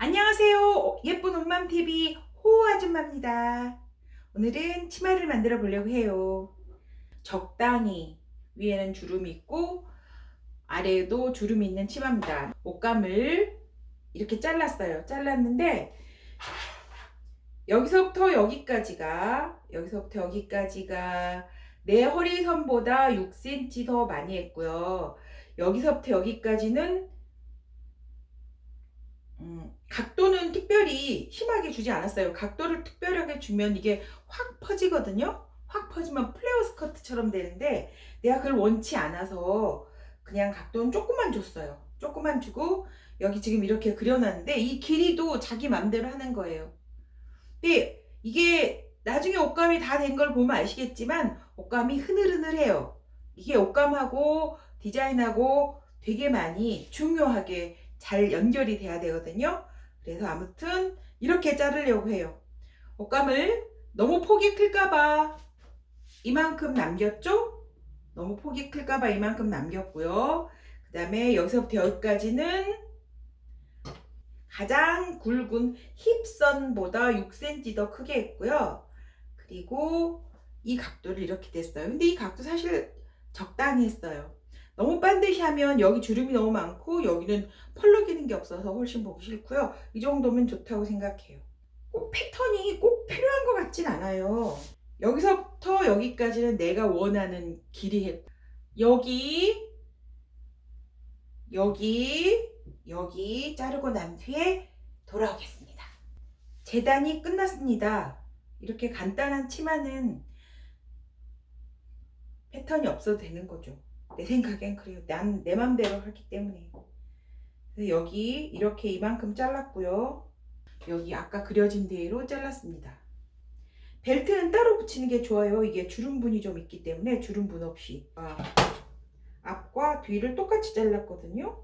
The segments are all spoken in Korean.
안녕하세요. 예쁜 온맘TV 호호 아줌마입니다. 오늘은 치마를 만들어 보려고 해요. 적당히 위에는 주름이 있고 아래에도 주름이 있는 치마입니다. 옷감을 이렇게 잘랐어요. 잘랐는데 여기서부터 여기까지가 여기서부터 여기까지가 내 허리선보다 6cm 더 많이 했고요. 여기서부터 여기까지는 음, 각도는 특별히 심하게 주지 않았어요. 각도를 특별하게 주면 이게 확 퍼지거든요. 확 퍼지면 플레어 스커트처럼 되는데 내가 그걸 원치 않아서 그냥 각도는 조금만 줬어요. 조금만 주고 여기 지금 이렇게 그려놨는데 이 길이도 자기 맘대로 하는 거예요. 근데 이게 나중에 옷감이 다 된 걸 보면 아시겠지만 옷감이 흐늘흐늘해요. 이게 옷감하고 디자인하고 되게 많이 중요하게 잘 연결이 돼야 되거든요. 그래서 아무튼 이렇게 자르려고 해요. 옷감을 너무 폭이 클까봐 이만큼 남겼죠? 너무 폭이 클까봐 이만큼 남겼고요. 그 다음에 여기서부터 여기까지는 가장 굵은 힙선보다 6cm 더 크게 했고요. 그리고 이 각도를 이렇게 됐어요. 근데 이 각도 사실 적당히 했어요. 너무 반드시 하면 여기 주름이 너무 많고 여기는 펄럭이는 게 없어서 훨씬 보기 싫고요. 이 정도면 좋다고 생각해요. 꼭 패턴이 꼭 필요한 것 같진 않아요. 여기서부터 여기까지는 내가 원하는 길이 했고 여기 여기 여기 자르고 난 뒤에 돌아오겠습니다. 재단이 끝났습니다. 이렇게 간단한 치마는 패턴이 없어도 되는 거죠. 내 생각엔 그래요. 난 내 맘대로 하기 때문에. 그래서 여기 이렇게 이만큼 잘랐고요. 여기 아까 그려진 대로 잘랐습니다. 벨트는 따로 붙이는 게 좋아요. 이게 주름분이 좀 있기 때문에 주름분 없이. 아, 앞과 뒤를 똑같이 잘랐거든요.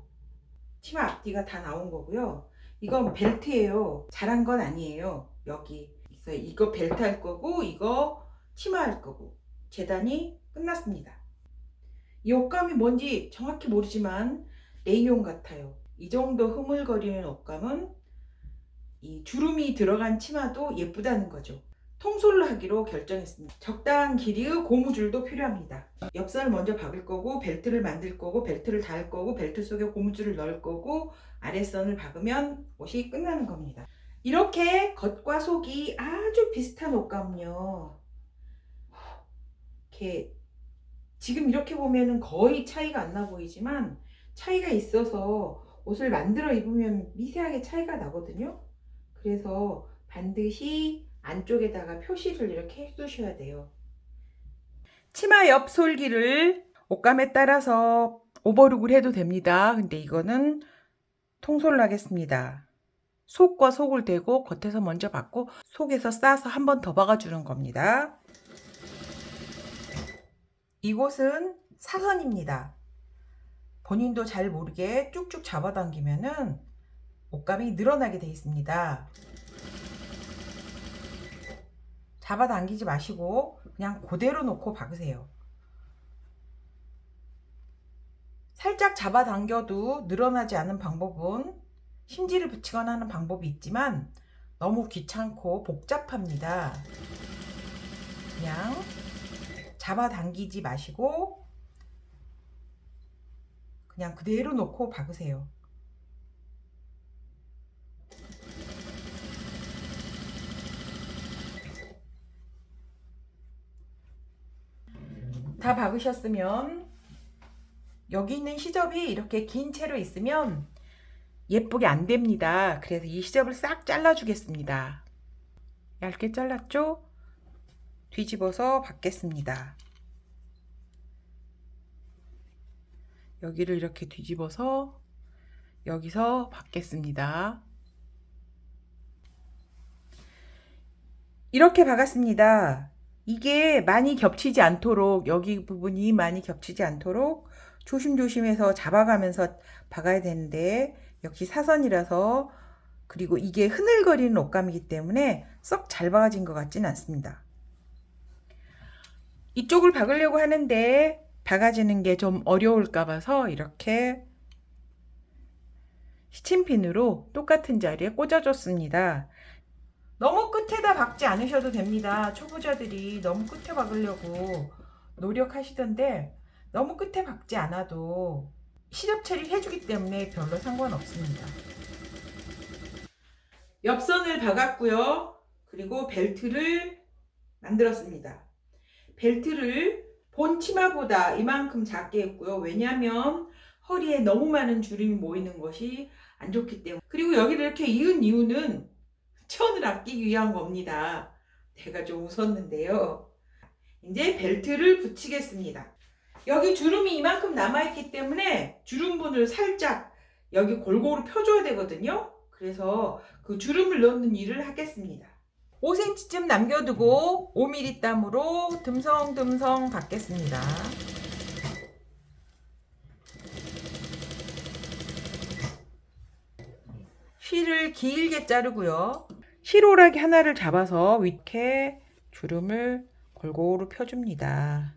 치마 앞뒤가 다 나온 거고요. 이건 벨트예요. 잘한 건 아니에요. 여기. 그래서 이거 벨트 할 거고 이거 치마 할 거고. 재단이 끝났습니다. 이 옷감이 뭔지 정확히 모르지만 레이온 같아요. 이 정도 흐물거리는 옷감은 이 주름이 들어간 치마도 예쁘다는 거죠. 통솔로 하기로 결정했습니다. 적당한 길이의 고무줄도 필요합니다. 옆선을 먼저 박을 거고 벨트를 만들 거고 벨트를 달 거고 벨트 속에 고무줄을 넣을 거고 아랫선을 박으면 옷이 끝나는 겁니다. 이렇게 겉과 속이 아주 비슷한 옷감은요. 이렇게 지금 이렇게 보면은 거의 차이가 안 나 보이지만 차이가 있어서 옷을 만들어 입으면 미세하게 차이가 나거든요. 그래서 반드시 안쪽에다가 표시를 이렇게 해두셔야 돼요. 치마 옆 솔기를 옷감에 따라서 오버룩을 해도 됩니다. 근데 이거는 통솔로 하겠습니다. 속과 속을 대고 겉에서 먼저 받고 속에서 싸서 한 번 더 박아주는 겁니다. 이곳은 사선입니다. 본인도 잘 모르게 쭉쭉 잡아당기면은 옷감이 늘어나게 되어 있습니다. 잡아당기지 마시고 그냥 그대로 놓고 박으세요. 살짝 잡아당겨도 늘어나지 않은 방법은 심지를 붙이거나 하는 방법이 있지만 너무 귀찮고 복잡합니다. 그냥 잡아당기지 마시고 그냥 그대로 놓고 박으세요. 다 박으셨으면 여기 있는 시접이 이렇게 긴 채로 있으면 예쁘게 안 됩니다. 그래서 이 시접을 싹 잘라 주겠습니다. 얇게 잘랐죠? 뒤집어서 받겠습니다. 여기를 이렇게 뒤집어서 여기서 받겠습니다. 이렇게 박았습니다. 이게 많이 겹치지 않도록 여기 부분이 많이 겹치지 않도록 조심조심해서 잡아가면서 박아야 되는데 역시 사선이라서 그리고 이게 흐늘거리는 옷감이기 때문에 썩 잘 박아진 것 같진 않습니다. 이쪽을 박으려고 하는데 박아지는 게 좀 어려울까 봐서 이렇게 시침핀으로 똑같은 자리에 꽂아줬습니다. 너무 끝에다 박지 않으셔도 됩니다. 초보자들이 너무 끝에 박으려고 노력하시던데 너무 끝에 박지 않아도 시접 처리 해주기 때문에 별로 상관없습니다. 옆선을 박았고요. 그리고 벨트를 만들었습니다. 벨트를 본 치마보다 이만큼 작게 했고요. 왜냐하면 허리에 너무 많은 주름이 모이는 것이 안 좋기 때문에. 그리고 여기를 이렇게 이은 이유는 천을 아끼기 위한 겁니다. 내가 좀 웃었는데요. 이제 벨트를 붙이겠습니다. 여기 주름이 이만큼 남아있기 때문에 주름분을 살짝 여기 골고루 펴줘야 되거든요. 그래서 그 주름을 넣는 일을 하겠습니다. 5cm쯤 남겨두고 5mm 땀으로 듬성듬성 받겠습니다. 실을 길게 자르고요. 실오라기 하나를 잡아서 위에 주름을 골고루 펴줍니다.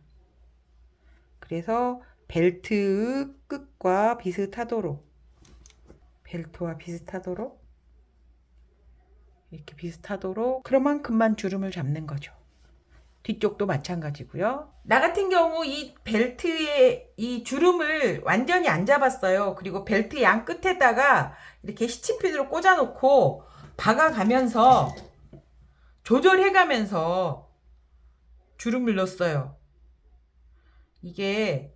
그래서 벨트 끝과 비슷하도록 벨트와 비슷하도록 이렇게 비슷하도록 그만큼만 주름을 잡는 거죠. 뒤쪽도 마찬가지고요. 나 같은 경우 이 벨트에 이 주름을 완전히 안 잡았어요. 그리고 벨트 양 끝에다가 이렇게 시침핀으로 꽂아놓고 박아가면서 조절해가면서 주름을 넣었어요. 이게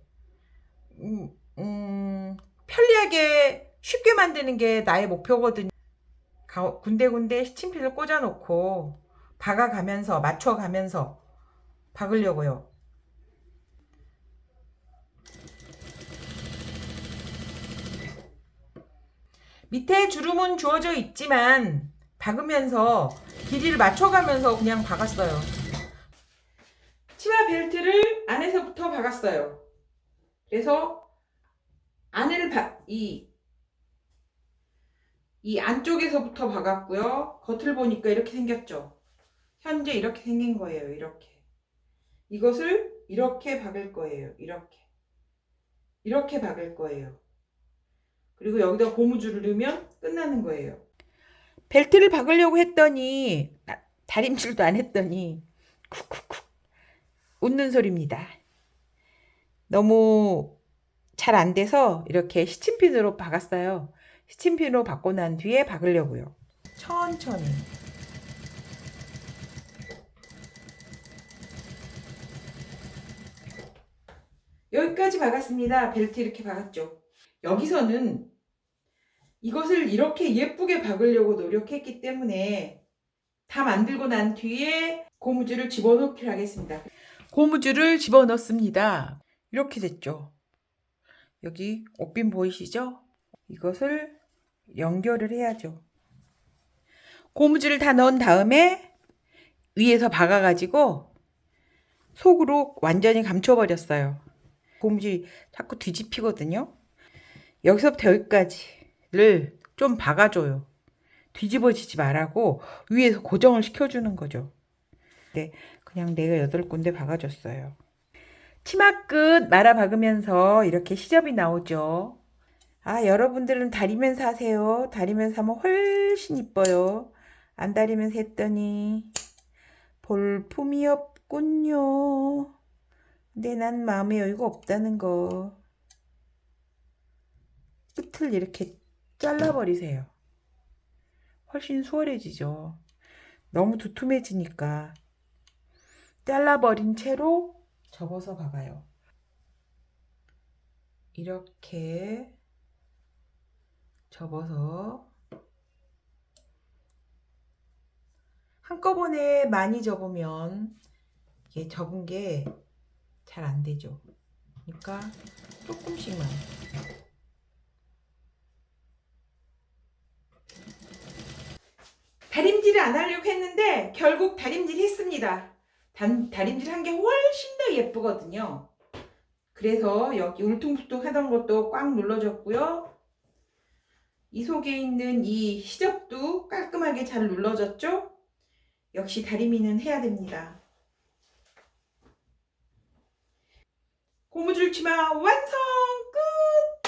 음, 음, 편리하게 쉽게 만드는 게 나의 목표거든요. 가- 군데군데 시침핀을 꽂아놓고 박아가면서 맞춰가면서 박으려고요. 밑에 주름은 주어져 있지만 박으면서 길이를 맞춰가면서 그냥 박았어요. 치마 벨트를 안에서부터 박았어요. 그래서 안을 박, 이, 이 안쪽에서부터 박았고요. 겉을 보니까 이렇게 생겼죠. 현재 이렇게 생긴 거예요. 이렇게. 이것을 이렇게 박을 거예요. 이렇게. 이렇게 박을 거예요. 그리고 여기다 고무줄을 넣으면 끝나는 거예요. 벨트를 박으려고 했더니 아, 다림질도 안 했더니 쿡쿡쿡 웃는 소리입니다. 너무 잘 안 돼서 이렇게 시침핀으로 박았어요. 시침핀으로 박고 난 뒤에 박으려고요. 천천히. 여기까지 박았습니다. 벨트 이렇게 박았죠. 여기서는 이것을 이렇게 예쁘게 박으려고 노력했기 때문에 다 만들고 난 뒤에 고무줄을 집어넣기를 하겠습니다. 고무줄을 집어넣습니다. 이렇게 됐죠. 여기 옷빈 보이시죠? 이것을 연결을 해야죠. 고무줄을 다 넣은 다음에 위에서 박아가지고 속으로 완전히 감춰버렸어요. 고무줄이 자꾸 뒤집히거든요. 여기서부터 여기까지를 좀 박아줘요. 뒤집어지지 말라고 위에서 고정을 시켜주는 거죠. 네, 그냥 내가 여덟 군데 박아줬어요. 치마 끝 말아 박으면서 이렇게 시접이 나오죠. 아, 여러분들은 다리면서 하세요. 다리면서 하면 훨씬 이뻐요. 안 다리면서 했더니 볼품이 없군요. 근데 난 마음에 여유가 없다는 거. 끝을 이렇게 잘라버리세요. 훨씬 수월해지죠. 너무 두툼해지니까 잘라버린 채로 접어서 박아요. 이렇게 접어서 한꺼번에 많이 접으면 이게 접은 게 잘 안 되죠. 그러니까 조금씩만. 다림질을 안 하려고 했는데 결국 다림질 했습니다. 단, 다림질 한 게 훨씬 더 예쁘거든요. 그래서 여기 울퉁불퉁 하던 것도 꽉 눌러졌고요. 이 속에 있는 이 시접도 깔끔하게 잘 눌러졌죠? 역시 다리미는 해야 됩니다. 고무줄 치마 완성 끝!